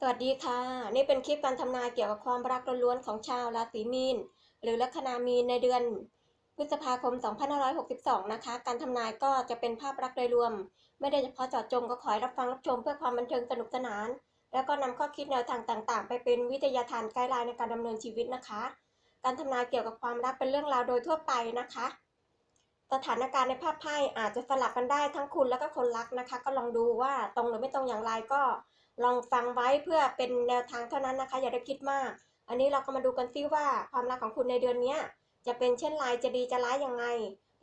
สวัสดีค่ะ นี่เป็นคลิปการทำนายเกี่ยวกับความรักล้วนๆของชาวราศีมีน หรือลัคนามีนในเดือนพฤษภาคม 2562 นะคะ การทำนายก็จะเป็นภาพรักโดยรวม ไม่ได้เฉพาะเจาะจงก็ขอให้รับฟังรับชมเพื่อความบันเทิงสนุกสนาน แล้วก็นำข้อคิดแนวทางต่างๆ ไปเป็นวิทยาทานไกด์ไลน์ในการดำเนินชีวิตนะคะ การทำนายเกี่ยวกับความรักเป็นเรื่องราวโดยทั่วไปนะคะ สถานการณ์ในภาพไพ่อาจจะสลับกันได้ทั้งคุณแล้วก็คนรักนะคะ ก็ลองดูว่าตรงหรือไม่ตรงอย่างไรก็ ลองฟังไว้เพื่อเป็นแนวทางเท่านั้นนะคะ อย่าได้คิดมาก อันนี้เราก็มาดูกันซิว่าความรักของคุณในเดือนนี้จะเป็นเช่นไรจะดีจะร้ายยังไง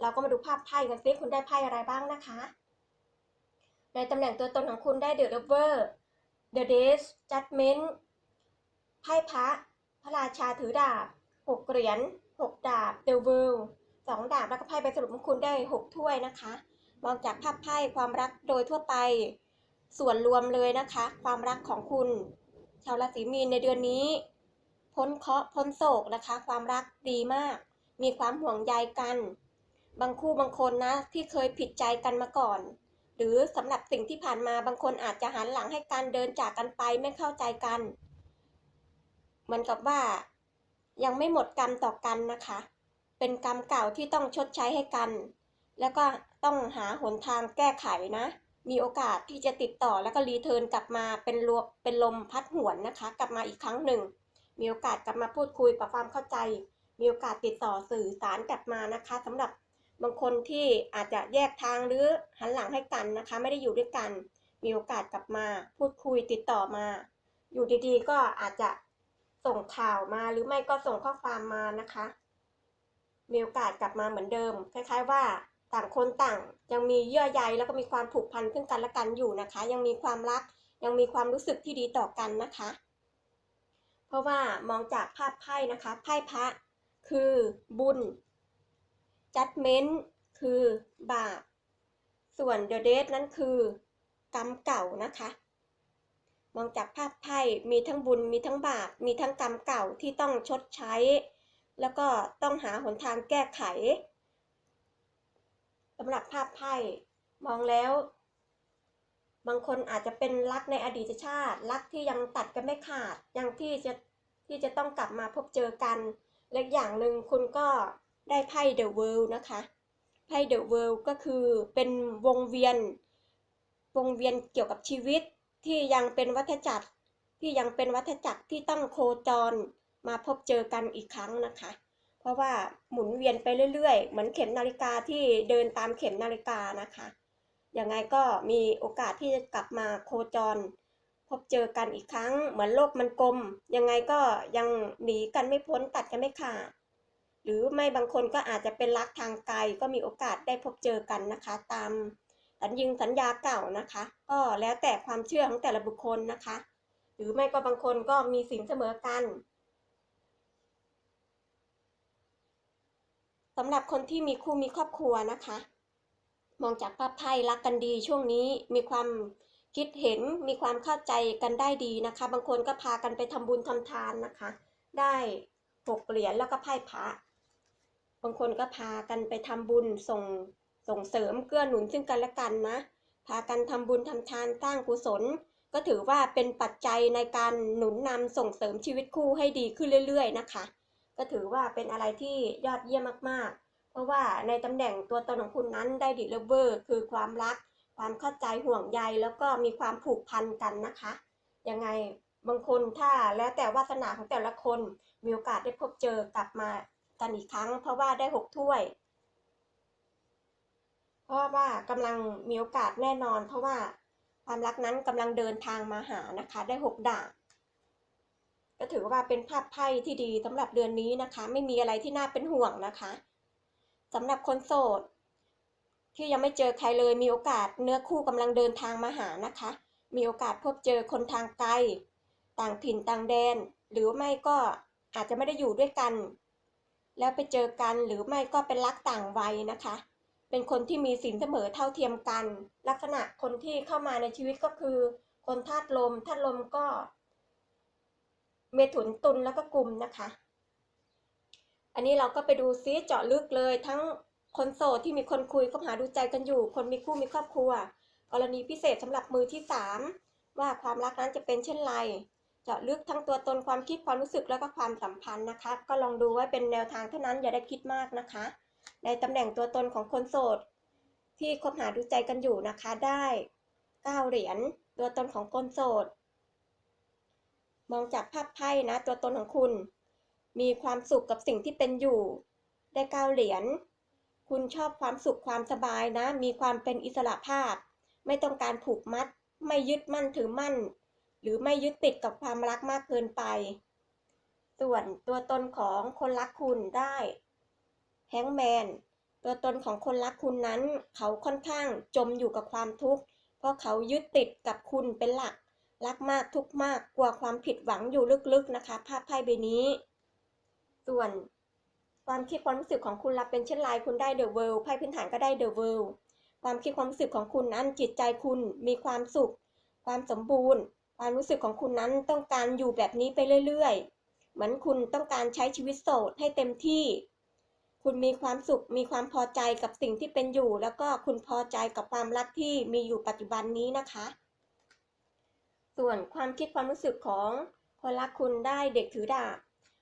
เราก็มาดูภาพไพ่กันซิคุณได้ไพ่อะไรบ้างนะคะ ในตำแหน่งตัวตนของคุณได้ The Lover The Days Judgment ไพ่พระพระราชาถือดาบหกเหรียญหกดาบ The World สองดาบแล้วก็ไพ่ใบสรุปของคุณได้หกถ้วยนะคะ มองจากภาพไพ่ความรักโดยทั่วไป ส่วนรวมเลยนะคะ ความรักของคุณ ชาวราศีมีนในเดือนนี้ พ้นเคราะห์พ้นโศกนะคะ ความรักดีมาก มีความห่วงใยกัน บางคู่บางคนนะที่เคยผิดใจกันมาก่อน หรือสำหรับสิ่งที่ผ่านมาบางคนอาจจะหันหลังให้กันเดินจากกันไปไม่เข้าใจกันเหมือนกับว่า ยังไม่หมดกรรมต่อกันนะคะ เป็นกรรมเก่าที่ต้องชดใช้ให้กัน แล้วก็ต้องหาหนทางแก้ไขนะ มีโอกาสที่จะติดต่อแล้วก็รีเทิร์นกลับมาเป็นลวเป็นลมพัดหวนนะคะ กลับมาอีกครั้งหนึ่ง มีโอกาสกลับมาพูดคุยปรับความเข้าใจ มีโอกาสติดต่อสื่อสารกลับมานะคะสำหรับบางคนที่อาจจะแยกทางหรือหันหลังให้กันนะคะ ไม่ได้อยู่ด้วยกัน มีโอกาสกลับมา พูดคุยติดต่อมา อยู่ดีๆ ก็อาจจะส่งข่าวมาหรือไม่ก็ส่งข้อความมานะคะ มีโอกาสกลับมาเหมือนเดิม คล้าย ๆว่า ต่างคนต่าง ยังมีเยื่อใยแล้วก็มีความผูกพันซึ่งกันและกันอยู่นะคะ ยังมีความรักยังมีความรู้สึกที่ดีต่อกันนะคะ เพราะว่ามองจากภาพไพ่นะคะ ไพ่พระคือบุญ judgment คือบาป ส่วน the death นั้นคือกรรมเก่านะคะ มองจากภาพไพ่มีทั้งบุญมีทั้งบาป มีทั้งกรรมเก่าที่ต้องชดใช้ แล้วก็ต้องหาหนทางแก้ไข สำหรับภาพไพ่มองแล้ว บางคนอาจจะเป็นรักในอดีตชาติ รักที่ยังตัดกันไม่ขาด ยังที่จะที่จะต้องกลับมาพบเจอกัน และอย่างหนึ่งคุณก็ได้ไพ่ The World นะคะ ไพ่ The World ก็คือเป็นวงเวียน วงเวียนเกี่ยวกับชีวิตที่ยังเป็นวัฏจักรที่ยังเป็นวัฏจักรที่ต้องโคจรมาพบเจอกันอีกครั้งนะคะ เพราะว่าหมุนเวียนไปเรื่อยๆ เหมือนเข็มนาฬิกาที่เดินตามเข็มนาฬิกานะคะยังไงก็มีโอกาสที่จะกลับมาโคจร พบเจอกันอีกครั้ง เหมือนโลกมันกลม ยังไงก็ยังหนีกันไม่พ้นตัดกันไม่ขาดหรือไม่บางคนก็อาจจะเป็นรักทางไกลก็มีโอกาสได้พบเจอกันนะคะ ตามสัญญิงสัญญาเก่านะคะ ก็แล้วแต่ความเชื่อของแต่ละบุคคลนะคะ หรือไม่ก็บางคนก็มีสินเสมอกัน สำหรับคนที่มีคู่มีครอบครัวนะคะ มองจากภาพไพ่รักกันดีช่วงนี้มีความคิดเห็นมีความเข้าใจกันได้ดีนะคะ บางคนก็พากันไปทำบุญทำทานนะคะ ได้หกเหรียญแล้วก็ไพ่พระบางคนก็พากันไปทำบุญส่งส่งเสริมเกื้อหนุนซึ่งกันและกันนะ พากันทำบุญทำทานสร้างกุศล ก็ถือว่าเป็นปัจจัยในการหนุนนำส่งเสริมชีวิตคู่ให้ดีขึ้นเรื่อย ๆ นะคะ ก็ถือว่าเป็นอะไรที่ยอดเยี่ยมมากๆ เพราะว่าในตำแหน่งตัวตนของคุณนั้นได้ดิเลเวอร์คือความรัก ความเข้าใจห่วงใยแล้วก็มีความผูกพันกันนะคะ ยังไงบางคนถ้าแล้วแต่วาสนาของแต่ละคนมีโอกาสได้พบเจอกลับมากันอีกครั้ง เพราะว่าได้หกถ้วย เพราะว่ากำลังมีโอกาสแน่นอน เพราะว่าความรักนั้นกำลังเดินทางมาหานะคะ ได้หกดาบ ก็ถือว่าเป็นภาพไพ่ที่ดีสำหรับเดือนนี้นะคะ ไม่มีอะไรที่น่าเป็นห่วงนะคะสำหรับคนโสด ที่ยังไม่เจอใครเลยมีโอกาสเนื้อคู่กำลังเดินทางมาหานะคะ มีโอกาสพบเจอคนทางไกล ต่างถิ่นต่างแดน หรือไม่ก็อาจจะไม่ได้อยู่ด้วยกัน แล้วไปเจอกันหรือไม่ก็เป็นรักต่างวัยนะคะ เป็นคนที่มีสินเสมอเท่าเทียมกัน ลักษณะคนที่เข้ามาในชีวิตก็คือ คนธาตุลมธาตุลมก็ เมถุนตุลแล้วก็กลุ่มนะคะ อันนี้เราก็ไปดูซิเจาะลึกเลยทั้งคนโสดที่มีคนคุยคบหาดูใจกันอยู่ คนมีคู่มีครอบครัว กรณีพิเศษสำหรับมือที่สามว่าความรักนั้นจะเป็นเช่นไร เจาะลึกทั้งตัวตนความคิดความรู้สึกแล้วก็ความสัมพันธ์นะคะ ก็ลองดูไว้เป็นแนวทางเท่านั้นอย่าได้คิดมากนะคะ ในตำแหน่งตัวตนของคนโสด ที่คบหาดูใจกันอยู่นะคะได้ 9 เหรียญตัวตนของคนโสด มองจากภาพไพ่นะ ตัวตนของคุณ มีความสุขกับสิ่งที่เป็นอยู่ ได้เก้าเหรียญ คุณชอบความสุขความสบายนะ มีความเป็นอิสระภาพ ไม่ต้องการผูกมัด ไม่ยึดมั่นถือมั่น หรือไม่ยึดติดกับความรักมากเกินไป ส่วนตัวตนของคนรักคุณได้แฮงแมน ตัวตนของคนรักคุณนั้น เขาค่อนข้างจมอยู่กับความทุกข์ เพราะเขายึดติดกับคุณเป็นหลัก รักมากทุกมากกลัวความผิดหวังอยู่ลึกๆนะคะภาพไพ่ใบนี้ ส่วนความคิดความรู้สึกของคุณรับเป็นเช่นไรคุณได้เดอะเวิลด์ไพ่พื้นฐานก็ได้เดอะเวิลด์ความคิดความรู้สึกของคุณนั้นจิตใจคุณมีความสุข ความสมบูรณ์ ความรู้สึกของคุณนั้นต้องการอยู่แบบนี้ไปเรื่อยๆ เหมือนคุณต้องการใช้ชีวิตโสดให้เต็มที่ คุณมีความสุขมีความพอใจกับสิ่งที่เป็นอยู่ แล้วก็คุณพอใจกับความรักที่มีอยู่ปัจจุบันนี้นะคะ ส่วนความคิดความรู้สึกของคนรักคุณได้เด็กถือดาบ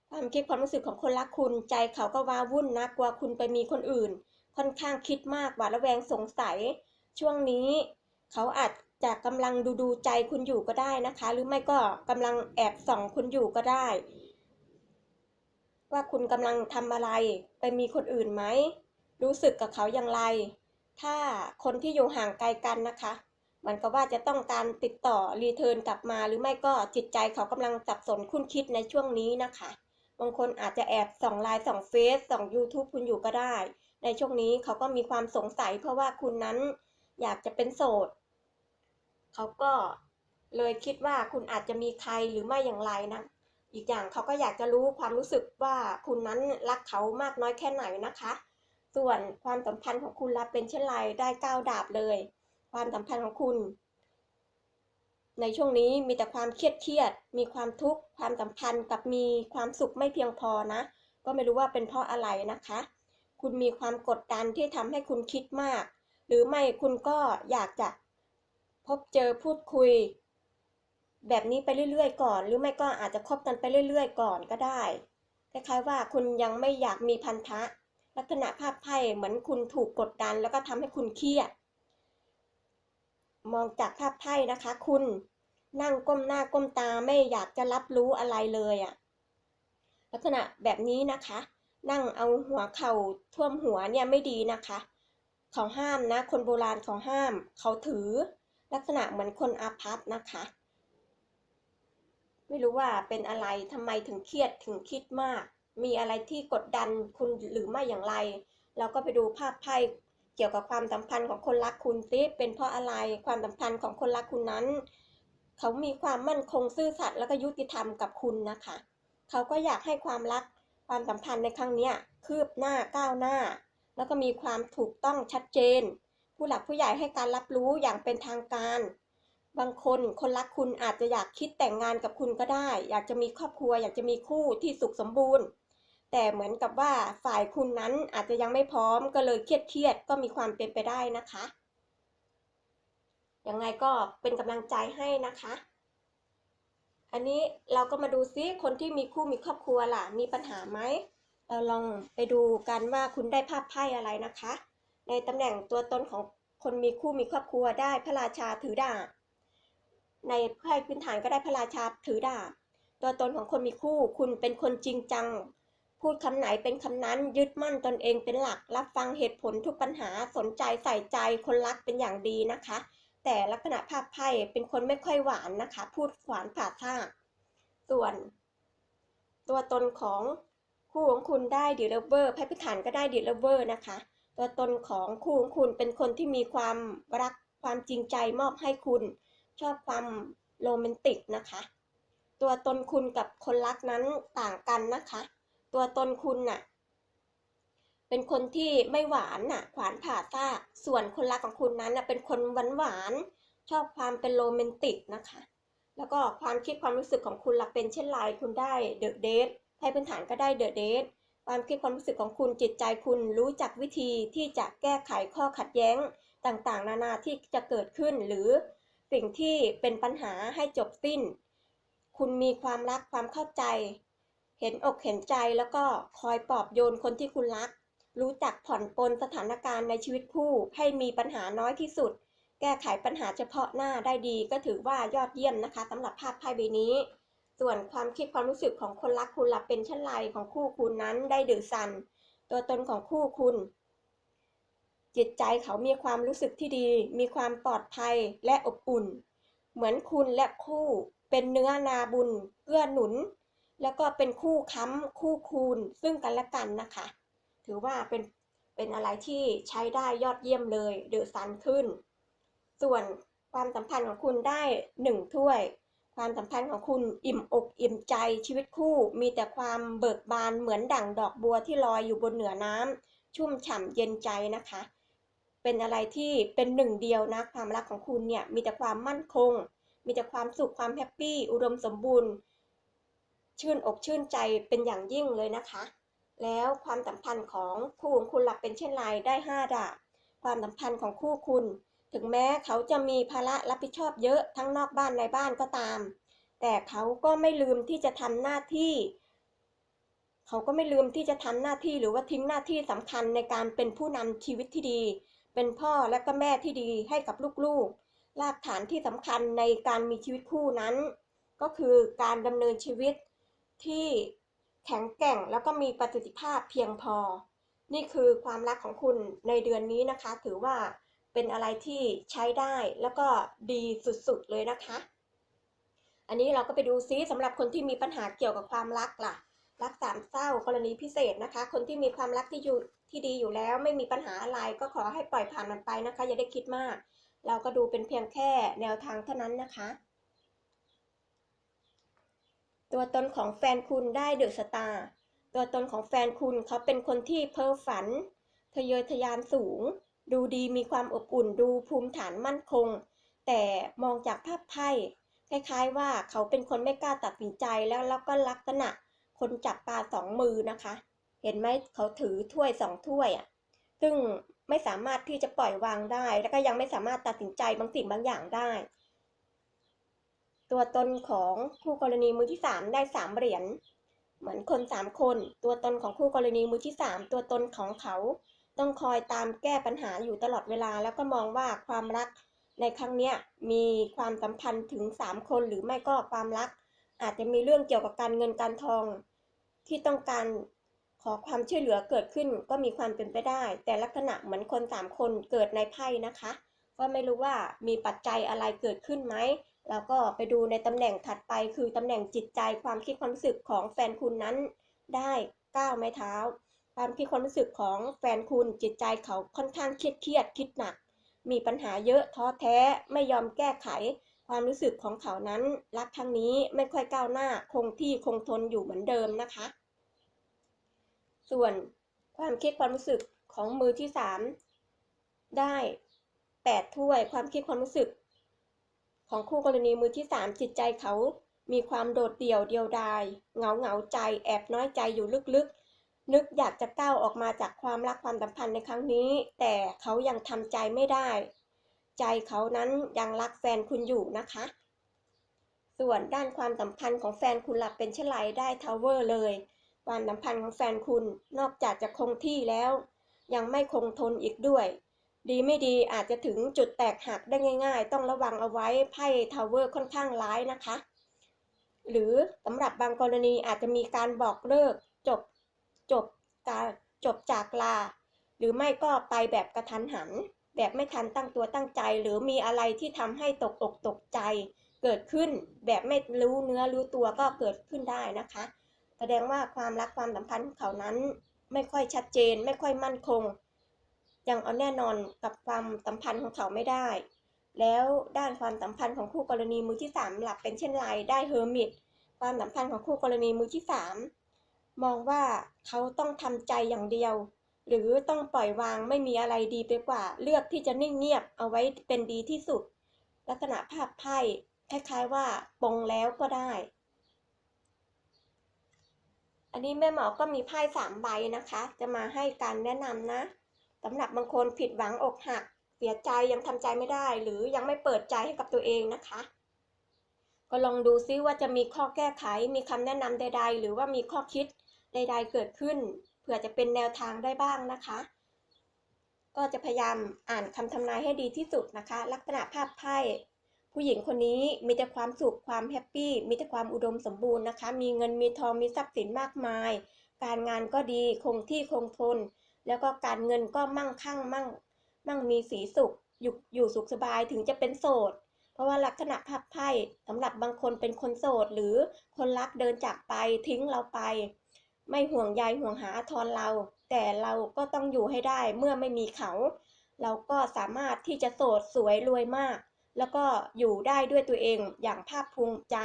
ความคิดความรู้สึกของคนรักคุณ ใจเขาก็ว้าวุ่นนะกลัวคุณไปมีคนอื่น ค่อนข้างคิดมากหวาดระแวงสงสัย ช่วงนี้ เขาอาจจะกำลังดูดูใจคุณอยู่ก็ได้นะคะ หรือไม่ก็กำลังแอบส่องคุณอยู่ก็ได้ ว่าคุณกำลังทำอะไรไปมีคนอื่นไหมรู้สึกกับเขาอย่างไร ถ้าคนที่อยู่ห่างไกลกันนะคะ มันก็ว่าจะต้องการติดต่อรีเทิร์นกลับมา หรือไม่ก็จิตใจเขากำลังสับสนคุ้นคิดในช่วงนี้นะคะ บางคนอาจจะแอบส่องไลน์ส่องเฟซส่อง YouTube คุณอยู่ก็ได้ ในช่วงนี้เขาก็มีความสงสัย เพราะว่าคุณนั้นอยากจะเป็นโสด เขาก็เลยคิดว่าคุณอาจจะมีใครหรือไม่อย่างไรนะ อีกอย่างเขาก็อยากจะรู้ความรู้สึกว่าคุณนั้นรักเขามากน้อยแค่ไหนนะคะ ส่วนความสัมพันธ์ของคุณรับเป็นเช่นไรได้ก้าวดาบเลย ความสัมพันธ์ของคุณ ในช่วงนี้มีแต่ความเครียดเครียด มีความทุกข์ ความสัมพันธ์กับมีความสุขไม่เพียงพอนะ ก็ไม่รู้ว่าเป็นเพราะอะไรนะคะ คุณมีความกดดันที่ทำให้คุณคิดมาก หรือไม่คุณก็อยากจะพบเจอพูดคุย แบบนี้ไปเรื่อยๆ ก่อน หรือไม่ก็อาจจะคบกันไปเรื่อยๆ ก่อนก็ได้คล้ายๆว่าคุณยังไม่อยากมีพันธะ ลักษณะภาพไพ่เหมือนคุณถูกกดดัน แล้วก็ทำให้คุณเครียด มองจากภาพไพ่นะคะ คุณ นั่งก้มหน้าก้มตาไม่อยากจะรับรู้อะไรเลยอะลักษณะแบบนี้นะคะ นั่งเอาหัวเข่าท่วมหัวเนี่ยไม่ดีนะคะ เขาห้ามนะ คนโบราณเขาห้าม เขาถือลักษณะเหมือนคนอาภัพนะคะ ไม่รู้ว่าเป็นอะไรทำไมถึงเครียดถึงคิดมาก มีอะไรที่กดดันคุณหรือไม่อย่างไร เราก็ไปดูภาพไพ่ เกี่ยวกับความสัมพันธ์ของคนรักคุณซิเป็นเพราะอะไรความสัมพันธ์ของคนรักคุณนั้น เขามีความมั่นคงซื่อสัตย์แล้วก็ยุติธรรมกับคุณนะคะ เขาก็อยากให้ความรักความสัมพันธ์ในครั้งนี้คืบหน้าก้าวหน้า แล้วก็มีความถูกต้องชัดเจน ผู้หลักผู้ใหญ่ให้การรับรู้อย่างเป็นทางการ บางคนคนรักคุณอาจจะอยากคิดแต่งงานกับคุณก็ได้ อยากจะมีครอบครัว อยากจะมีคู่ที่สุขสมบูรณ์ แต่เหมือนกับว่าฝ่ายคุณนั้นอาจจะยังไม่พร้อมก็เลยเครียดเครียดก็มีความเป็นไปได้นะคะยังไงก็เป็นกำลังใจให้นะคะ อันนี้เราก็มาดูซิคนที่มีคู่มีครอบครัวล่ะ มีปัญหาไหมเราลองไปดูกันว่าคุณได้ภาพไพ่อะไรนะคะ ในตำแหน่งตัวตนของคนมีคู่มีครอบครัวได้พระราชาถือดาบในไพ่พื้นฐานก็ได้พระราชาถือดาบตัวตนของคนมีคู่ คุณเป็นคนจริงจัง พูดคำไหนเป็นคำนั้นยึดมั่นตนเองเป็นหลัก รับฟังเหตุผลทุกปัญหาสนใจใส่ใจคนรักเป็นอย่างดีนะคะ แต่ลักษณะภาพไพ่เป็นคนไม่ค่อยหวานนะคะ พูดหวานผ่าท่าส่วน ตัวตนของคู่ของคุณได้ดีเลเวอร์ไพ่พื้นฐานก็ได้ดีเลเวอร์นะคะ ตัวตนของคู่ของคุณเป็นคนที่มีความรักความจริงใจมอบให้คุณ ชอบความโรแมนติกนะคะ ตัวตนคุณกับคนรักนั้นต่างกันนะคะ ตัวตนคุณน่ะ เป็นคนที่ไม่หวานน่ะ ขวานผ่าซากส่วนคนรักของคุณนั้นน่ะเป็นคนหวานหวานชอบความเป็นโรแมนติกนะคะ แล้วก็ความคิดความรู้สึกของคุณล่ะเป็นเช่นไรคุณได้เดอะเดทไพ่พื้นฐานก็ได้เดอะเดทความคิดความรู้สึกของคุณจิตใจคุณรู้จักวิธีที่จะแก้ไขข้อขัดแย้งต่างๆ นานาที่จะเกิดขึ้นหรือสิ่งที่เป็นปัญหาให้จบสิ้น คุณมีความรักความเข้าใจ เห็นอกเห็นใจแล้วก็คอยปลอบโยนคนที่คุณรัก รู้จักผ่อนปลนสถานการณ์ในชีวิตคู่ ให้มีปัญหาน้อยที่สุด แก้ไขปัญหาเฉพาะหน้าได้ดีก็ถือว่ายอดเยี่ยมนะคะสำหรับภาพไพ่ใบนี้ ส่วนความคิดความรู้สึกของคนรักคุณหลับเป็นเช่นไรของคู่คุณนั้นได้ดือซันตัวตนของคู่คุณ จิตใจเขามีความรู้สึกที่ดี มีความปลอดภัยและอบอุ่น เหมือนคุณและคู่เป็นเนื้อนาบุญเกื้อหนุน แล้วก็เป็นคู่ค้ำคู่คูณซึ่งกันและกันนะคะ ถือว่าเป็นเป็นอะไรที่ใช้ได้ยอดเยี่ยมเลยเดือดซันขึ้น ส่วนความสัมพันธ์ของคุณได้หนึ่งถ้วย ความสัมพันธ์ของคุณอิ่มอกอิ่มใจชีวิตคู่ มีแต่ความเบิกบานเหมือนดั่งดอกบัวที่ลอยอยู่บนเหนือน้ำชุ่มฉ่ำเย็นใจนะคะ เป็นอะไรที่เป็นหนึ่งเดียวนะความรักของคุณเนี่ยมีแต่ความมั่นคง มีแต่ความสุขความแฮปปี้อุดมสมบูรณ์ ชื่นอกชื่นใจเป็นอย่างยิ่งเลยนะคะ แล้วความสัมพันธ์ของคู่ของคุณหลับเป็นเช่นไรได้ห้าดาบความสัมพันธ์ของคู่คุณ ถึงแม้เขาจะมีภาระรับผิดชอบเยอะทั้งนอกบ้านในบ้านก็ตาม แต่เขาก็ไม่ลืมที่จะทำหน้าที่ เขาก็ไม่ลืมที่จะทำหน้าที่หรือว่าทิ้งหน้าที่สำคัญในการเป็นผู้นำชีวิตที่ดี เป็นพ่อและก็แม่ที่ดีให้กับลูกๆรากฐานที่สำคัญในการมีชีวิตคู่นั้น ก็คือการดำเนินชีวิต ที่แข็งแกร่งแล้วก็มีประสิทธิภาพเพียงพอ นี่คือความรักของคุณในเดือนนี้นะคะ ถือว่าเป็นอะไรที่ใช้ได้แล้วก็ดีสุดๆเลยนะคะ อันนี้เราก็ไปดูซิสำหรับคนที่มีปัญหาเกี่ยวกับความรักล่ะ รักสามเศร้ากรณีพิเศษนะคะ คนที่มีความรักที่อยู่ที่ดีอยู่แล้ว ไม่มีปัญหาอะไรก็ขอให้ปล่อยผ่านมันไปนะคะ อย่าได้คิดมาก เราก็ดูเป็นเพียงแค่แนวทางเท่านั้นนะคะ ตัวตนของแฟนคุณได้เดอะสตาร์ตัวตนของแฟนคุณเขาเป็นคนที่เพ้อฝันทะเยอทะยานสูง ดูดีมีความอบอุ่นดูภูมิฐานมั่นคง แต่มองจากภาพไพ่คล้ายๆว่าเขาเป็นคนไม่กล้าตัดสินใจแล้วแล้วก็ลักษณะ คนจับปลาสองมือนะคะ เห็นไหมเขาถือถ้วยสองถ้วยอะซึ่งไม่สามารถที่จะปล่อยวางได้ แล้วก็ยังไม่สามารถตัดสินใจบางสิ่งบางอย่างได้ ตัวตนของคู่กรณีมือที่สามได้สามเหรียญ เหมือนคนสามคน ตัวตนของคู่กรณีมือที่สามตัวตนของเขา ต้องคอยตามแก้ปัญหาอยู่ตลอดเวลา แล้วก็มองว่าความรักในครั้งนี้มีความสัมพันธ์ถึงสามคนหรือไม่ก็ความรัก อาจจะมีเรื่องเกี่ยวกับการเงินการทอง ที่ต้องการขอความช่วยเหลือเกิดขึ้นก็มีความเป็นไปได้ แต่ลักษณะเหมือนคนสามคนเกิดในไพ่นะคะ ก็ไม่รู้ว่ามีปัจจัยอะไรเกิดขึ้นไหม แล้วก็ไปดูในตำแหน่งถัดไปคือตำแหน่งจิตใจความคิดความรู้สึกของแฟนคุณนั้นได้ก้าวไม้เท้า ความคิดความรู้สึกของแฟนคุณจิตใจเขาค่อนข้างเครียดเครียดคิดหนัก มีปัญหาเยอะท้อแท้ไม่ยอมแก้ไข ความรู้สึกของเขานั้นรักครั้งนี้ไม่ค่อยก้าวหน้าคงที่คงทนอยู่เหมือนเดิมนะคะ ส่วนความคิดความรู้สึกของมือที่สามได้แปดถ้วย ความคิดความรู้สึก ของคู่กรณีมือที่สามจิตใจเขา มีความโดดเดี่ยวเดียวดายเหงาเหงาใจ แอบน้อยใจอยู่ลึกๆ นึกอยากจะก้าวออกมาจากความรักความสัมพันธ์ในครั้งนี้ แต่เขายังทำใจไม่ได้ ใจเขานั้นยังรักแฟนคุณอยู่นะคะ ส่วนด้านความสัมพันธ์ของแฟนคุณหลับเป็นเช่นไรได้ทาวเวอร์เลย ความสัมพันธ์ของแฟนคุณนอกจากจะคงที่แล้ว ยังไม่คงทนอีกด้วย ดีไม่ดีอาจจะถึงจุดแตกหักได้ง่าย ๆ ต้องระวังเอาไว้ไพ่ทาวเวอร์ค่อนข้างร้ายนะคะ หรือสำหรับบางกรณีอาจจะมีการบอกเลิกจบจบการจบจากลา หรือไม่ก็ไปแบบกระทันหัน แบบไม่ทันตั้งตัวตั้งใจ หรือมีอะไรที่ทำให้ตกอกตกใจ เกิดขึ้นแบบไม่รู้เนื้อรู้ตัวก็เกิดขึ้นได้นะคะ แสดงว่าความรักความสัมพันธ์ของเขานั้น ไม่ค่อยชัดเจน ไม่ค่อยมั่นคง ยังเอาแน่นอนกับความสัมพันธ์ของเขาไม่ได้ แล้วด้านความสัมพันธ์ของคู่กรณีมือที่สามหลับเป็นเช่นไรได้เฮอร์มิตความสัมพันธ์ของคู่กรณีมือที่สามมองว่าเขาต้องทำใจอย่างเดียว หรือต้องปล่อยวางไม่มีอะไรดีไปกว่า เลือกที่จะนิ่งเงียบเอาไว้เป็นดีที่สุด ลักษณะภาพไพ่คล้ายๆว่าปงแล้วก็ได้ อันนี้แม่หมอก็มีไพ่สามใบนะคะ จะมาให้การแนะนำนะ สำหรับบางคนผิดหวังอกหัก เสียใจยังทำใจไม่ได้ หรือยังไม่เปิดใจให้กับตัวเองนะคะ ก็ลองดูซิว่าจะมีข้อแก้ไขมีคำแนะนำใด ๆ หรือว่ามีข้อคิดใด ๆ เกิดขึ้นเผื่อจะเป็นแนวทางได้บ้างนะคะ ก็จะพยายามอ่านคำทำนายให้ดีที่สุดนะคะ ลักษณะภาพไพ่ผู้หญิงคนนี้มีแต่ความสุขความแฮปปี้มีแต่ความอุดมสมบูรณ์นะคะ มีเงินมีทองมีทรัพย์สินมากมาย การงานก็ดีคงที่คงทน แล้วก็การเงินก็มั่งคั่งมั่ง มั่งมีสีสุขอยู่อยู่สุขสบายถึงจะเป็นโสด เพราะว่าลักษณะภาพไพ่สำหรับบางคนเป็นคนโสด หรือคนรักเดินจากไปทิ้งเราไป ไม่ห่วงใยห่วงหาทอนเรา แต่เราก็ต้องอยู่ให้ได้เมื่อไม่มีเขา เราก็สามารถที่จะโสดสวยรวยมาก แล้วก็อยู่ได้ด้วยตัวเองอย่างภาคภูมิใจ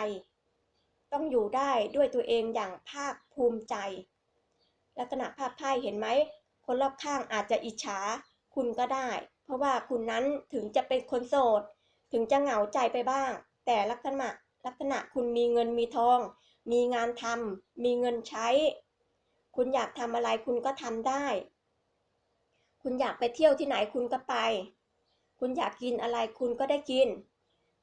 ต้องอยู่ได้ด้วยตัวเองอย่างภาคภูมิใจ ลักษณะภาพไพ่เห็นไหม คนรอบข้างอาจจะอิจฉาคุณก็ได้ เพราะว่าคุณนั้นถึงจะเป็นคนโสด ถึงจะเหงาใจไปบ้าง แต่ลักษณะลักษณะคุณมีเงินมีทอง มีงานทำมีเงินใช้ คุณอยากทำอะไรคุณก็ทำได้ คุณอยากไปเที่ยวที่ไหนคุณก็ไป คุณอยากกินอะไรคุณก็ได้กิน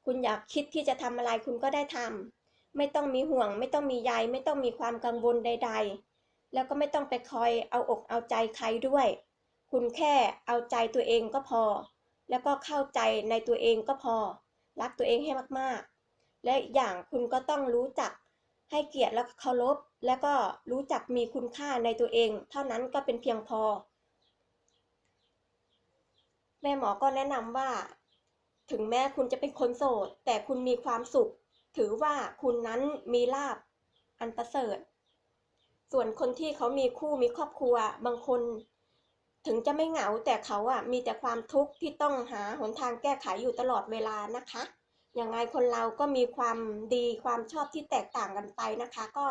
คุณอยากคิดที่จะทำอะไรคุณก็ได้ทำไม่ต้องมีห่วง ไม่ต้องมีใยไม่ต้องมีความกังวลใด ๆ แล้วก็ไม่ต้องไปคอยเอาอกเอาใจใครด้วย คุณแค่เอาใจตัวเองก็พอ แล้วก็เข้าใจในตัวเองก็พอ รักตัวเองให้มากๆ และอย่างคุณก็ต้องรู้จักให้เกียรติและเคารพ และก็รู้จักมีคุณค่าในตัวเอง เท่านั้นก็เป็นเพียงพอ แม่หมอก็แนะนำว่า ถึงแม้คุณจะเป็นคนโสด แต่คุณมีความสุข ถือว่าคุณนั้นมีลาบอันประเสริฐ ส่วนคนที่เขามีคู่มีครอบครัวบางคน ถึงจะไม่เหงาแต่เขาอะมีแต่ความทุกข์ที่ต้องหาหนทางแก้ไขอยู่ตลอดเวลานะคะยังไงคนเราก็มีความดีความชอบที่แตกต่างกันไปนะคะ ก็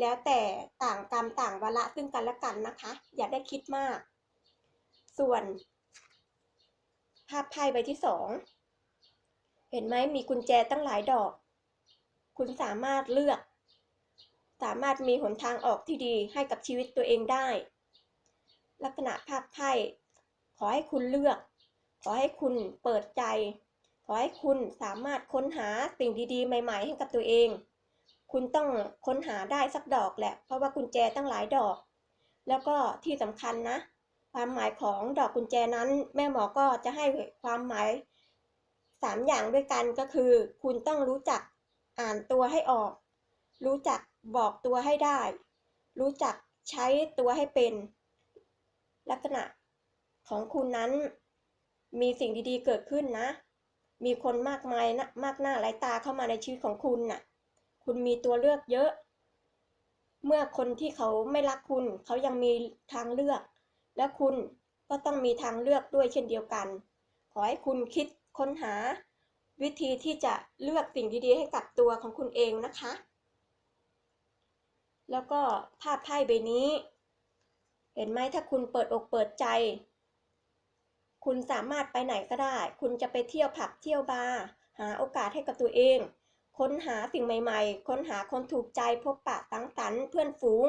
แล้วแต่ต่างกรรมต่างวาระซึ่งกันและกันนะคะ อย่าได้คิดมาก ส่วนภาพไพ่ใบที่สองเห็นไหมมีกุญแจตั้งหลายดอก คุณสามารถเลือก สามารถมีหนทางออกที่ดีให้กับชีวิตตัวเองได้ ลักษณะภาพไพ่ขอให้คุณเลือก ขอให้คุณเปิดใจ ขอให้คุณสามารถค้นหาสิ่งดีๆ ใหม่ ๆ ให้กับตัวเอง คุณต้องค้นหาได้สักดอกแหละ เพราะว่ากุญแจตั้งหลายดอก แล้วก็ที่สำคัญนะ ความหมายของดอกกุญแจนั้น แม่หมอก็จะให้ความหมายสามอย่างด้วยกันก็คือ คุณต้องรู้จักอ่านตัวให้ออก รู้จัก บอกตัวให้ได้ รู้จักใช้ตัวให้เป็น ลักษณะของคุณนั้น มีสิ่งดีๆเกิดขึ้นนะ มีคนมากมายนะมากหน้าหลายตาเข้ามาในชีวิตของคุณน่ะ คุณมีตัวเลือกเยอะ เมื่อคนที่เขาไม่รักคุณ เขายังมีทางเลือก และคุณก็ต้องมีทางเลือกด้วยเช่นเดียวกัน ขอให้คุณคิดค้นหา วิธีที่จะเลือกสิ่งดีๆให้กับตัวของคุณเองนะคะ แล้วก็ภาพไพ่ใบนี้ เห็นไหมถ้าคุณเปิดอกเปิดใจ คุณสามารถไปไหนก็ได้ คุณจะไปเที่ยวผับเที่ยวบาร์หาโอกาสให้กับตัวเอง ค้นหาสิ่งใหม่ๆ ค้นหาคนถูกใจพบปะสังสรรค์เพื่อนฝูง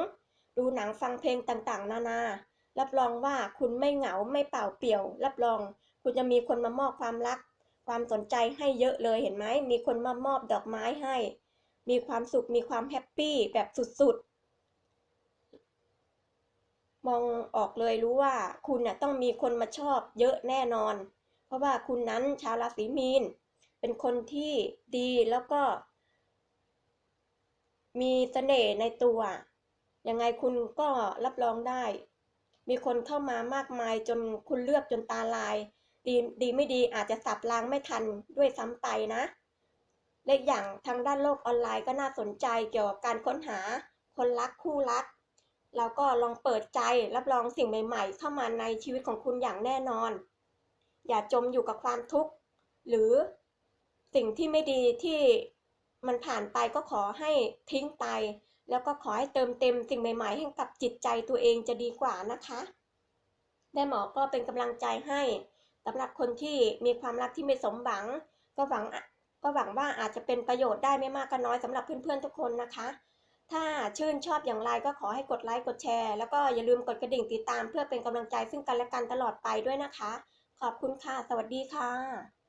ดูหนังฟังเพลงต่างๆ นานา รับรองว่าคุณไม่เหงาไม่เปล่าเปลี่ยว รับรอง คุณจะมีคนมามอบความรัก ความสนใจให้เยอะเลยเห็นไหมมีคนมามอบดอกไม้ให้ มีความสุขมีความแฮปปี้แบบสุดๆ มองออกเลยรู้ว่าคุณน่ะต้องมีคนมาชอบเยอะแน่นอน เพราะว่าคุณนั้นชาวราศีมีน เป็นคนที่ดีแล้วก็ มีเสน่ห์ในตัว ยังไงคุณก็รับรองได้ มีคนเข้ามามากมายจนคุณเลือกจนตาลาย ดีดีไม่ดีอาจจะสับล้างไม่ทันด้วยซ้ำไปนะ และอย่างทางด้านโลกออนไลน์ก็น่าสนใจเกี่ยวกับการค้นหาคนรักคู่รักเราก็ลองเปิดใจรับรองสิ่งใหม่ ๆ เข้ามาในชีวิตของคุณอย่างแน่นอน อย่าจมอยู่กับความทุกข์ หรือสิ่งที่ไม่ดีที่มันผ่านไปก็ขอให้ทิ้งไป แล้วก็ขอให้เติมเต็มสิ่งใหม่ๆ ให้กับจิตใจตัวเองจะดีกว่านะคะแม่หมอก็เป็นกำลังใจให้สำหรับคนที่มีความรักที่ไม่สมหวัง ก็หวัง ก็หวังว่าอาจจะเป็นประโยชน์ได้ไม่มากก็น้อยสำหรับเพื่อนๆทุกคนนะคะ ถ้าชื่นชอบอย่างไรก็ขอให้กดไลค์กดแชร์ แล้วก็อย่าลืมกดกระดิ่งติดตามเพื่อเป็นกำลังใจซึ่งกันและกันตลอดไปด้วยนะคะ ขอบคุณค่ะ สวัสดีค่ะ